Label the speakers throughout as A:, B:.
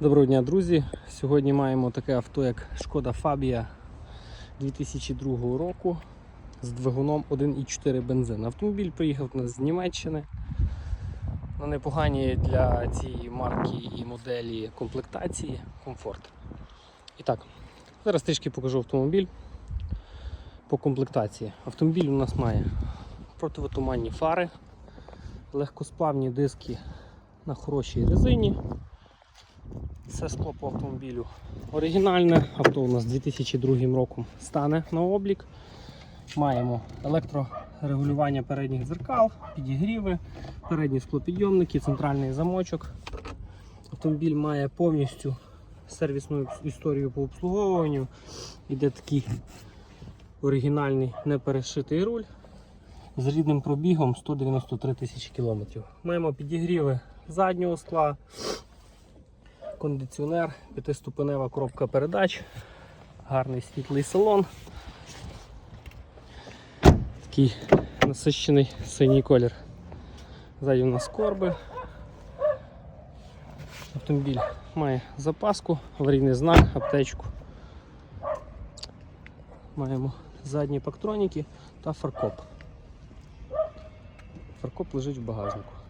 A: Доброго дня, друзі! Сьогодні маємо таке авто, як Шкода Фабія 2002 року з двигуном 1,4 бензин. Автомобіль приїхав у нас з Німеччини на непоганій для цієї марки і моделі комплектації комфорт. І так, зараз трішки покажу автомобіль по комплектації. Автомобіль у нас має противотуманні фари, легкосплавні диски на хорошій резині. Все скло по автомобілю оригінальне. Авто у нас 2002 роком стане на облік. Маємо електрорегулювання передніх дзеркал, підігріви, передні склопідйомники, центральний замочок. Автомобіль має повністю сервісну історію по обслуговуванню. Іде такий оригінальний неперешитий руль з рідним пробігом 193 тисячі кілометрів. Маємо підігріви заднього скла, кондиціонер, п'ятиступенева коробка передач, гарний світлий салон. Такий насищений синій колір. Ззаді у нас корби. Автомобіль має запаску, аварійний знак, аптечку. Маємо задні пактроніки та фаркоп. Фаркоп лежить в багажнику.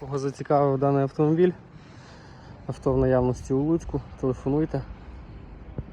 A: Кого зацікавив даний автомобіль? Авто в наявності у Луцьку. Телефонуйте